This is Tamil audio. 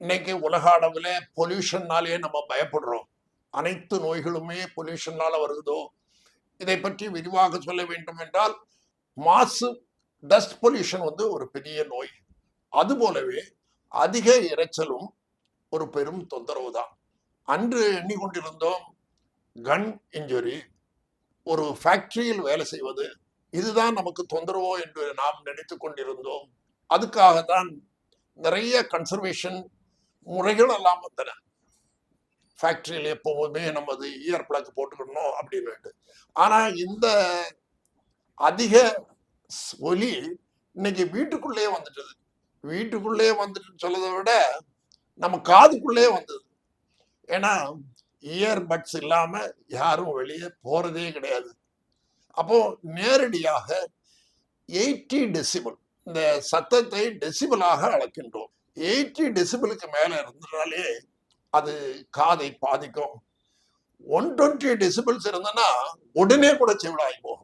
இன்னைக்கு உலக அளவில் பொல்யூஷன்னாலே நம்ம பயப்படுறோம். அனைத்து நோய்களுமே பொல்யூஷனால வருதோ? இதை பற்றி விரிவாக சொல்ல வேண்டும் என்றால் மாசு டஸ்ட் பொல்யூஷன் வந்து ஒரு பெரிய நோய். அதுபோலவே அதிக இரைச்சலும் ஒரு பெரும் தொந்தரவு தான். அன்று எண்ணிக்கொண்டிருந்தோம் கன் இன்ஜுரி ஒரு ஃபேக்டரியில் வேலை செய்வது இதுதான் நமக்கு தொந்தரவோ என்று நாம் நினைத்து கொண்டிருந்தோம். அதுக்காகத்தான் நிறைய கன்சர்வேஷன் முறைகள் எல்லாம் வந்தன. ஃபேக்ட்ரியில் எப்போவுமே நமது இயர் பிளக் போட்டுக்கணும் அப்படின்னுட்டு ஆனால் இந்த அதிக ஒலி இன்னைக்கு வீட்டுக்குள்ளே வந்துட்டது. வீட்டுக்குள்ளே வந்துட்டு சொல்லதை விட நம்ம காதுக்குள்ளே வந்தது. ஏன்னா இயர் பட்ஸ் இல்லாமல் யாரும் வெளியே போகிறதே கிடையாது. அப்போ நேரடியாக எயிட்டி டெசிபிள் இந்த சத்தத்தை டெசிபிளாக அளக்கின்றோம். எயிட்டி டெசிபிளுக்கு மேலே இருந்ததுனாலே அது காதை பாதிக்கும். ஒன் டுவெண்ட்டி டெசிபிள்ஸ் இருந்ததுன்னா உடனே கூட செவிடாகி போகும்.